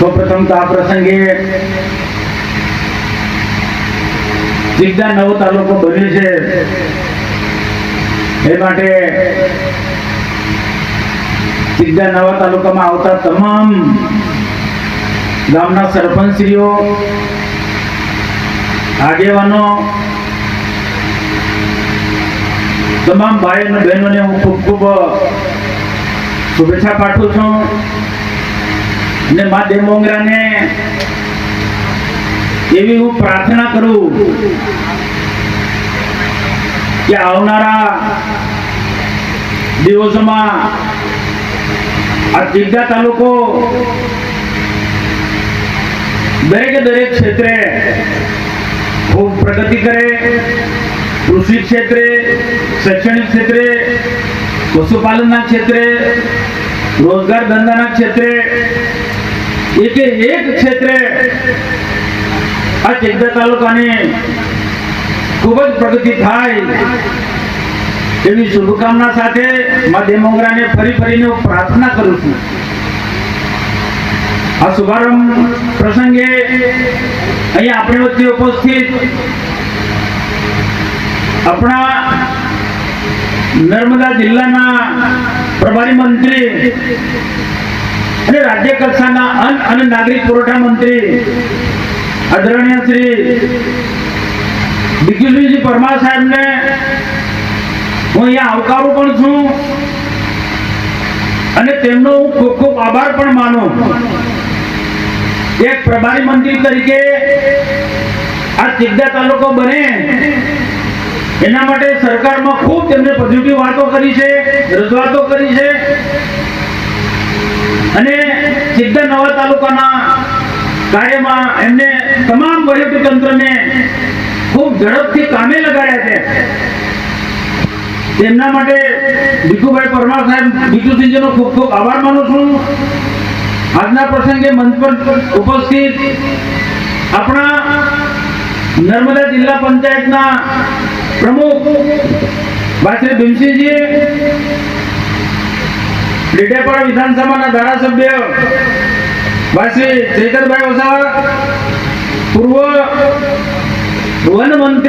સૌપ્રથમ તો આ પ્રસંગે સિદ્ધા નવો તાલુકો બન્યો છે. એ માટે સિદ્ધા નવા તાલુકામાં આવતા તમામ ગામના સરપંચશ્રીઓ, આગેવાનો, તમામ ભાઈ અને બહેનોને હું ખૂબ ખૂબ શુભેચ્છા પાઠવું છું. અને મા દેવમોંગરાને એવી હું પ્રાર્થના કરું કે આવનારા દિવસોમાં આ જિગ્ગા તાલુકો દરેક દરેક ક્ષેત્રે ખૂબ પ્રગતિ કરે, કૃષિ ક્ષેત્રે, શૈક્ષણિક ક્ષેત્રે, પશુપાલનના ક્ષેત્રે, રોજગાર ધંધાના ક્ષેત્રે એકે એક ક્ષેત્રે આ ચેકદા તાલુકાની ખૂબ જ પ્રગતિ થાય એવી શુભકામના સાથે મા દેમોગરાને ફરી ફરીને પ્રાર્થના કરું છું. આ શુભારંભ પ્રસંગે અહીંયા આપણી વચ્ચે ઉપસ્થિત આપણા નર્મદા જિલ્લાના પ્રભારી મંત્રી અને રાજ્ય કક્ષાના અન્ન અને નાગરિક પુરવઠા મંત્રી આદરણીય શ્રી બિકુલજી પરમાર સાહેબને હું અહીંયા આવકારું પણ છું અને તેમનો હું ખૂબ ખૂબ આભાર પણ માનું એક પ્રભારી મંત્રી તરીકે આ ચિગદા તાલુકો બને એના માટે સરકારમાં ખૂબ તેમને પોઝિટિવ વાતો કરી છે, રજૂઆતો કરી છે. નવા તાલુકાના કાર્યમાં એમને તમામ વહીવટી તંત્રને ખૂબ ઝડપથી કામે લગાડ્યા છે. તેમના માટે ભીખુભાઈ પરમાર સાહેબ ભીખુસિંહજીનો ખૂબ ખૂબ આભાર માનું છું. આજના પ્રસંગે મંચ પર ઉપસ્થિત આપણા નર્મદા જિલ્લા પંચાયતના પ્રમુખ ભાઈ ભીમસિંહજી ડેડિયાપાડા વિધાનસભાના ધારાસભ્ય ભાઈ શ્રી ચૈતરભાઈ વસાવા પૂર્વ વન મંત્રી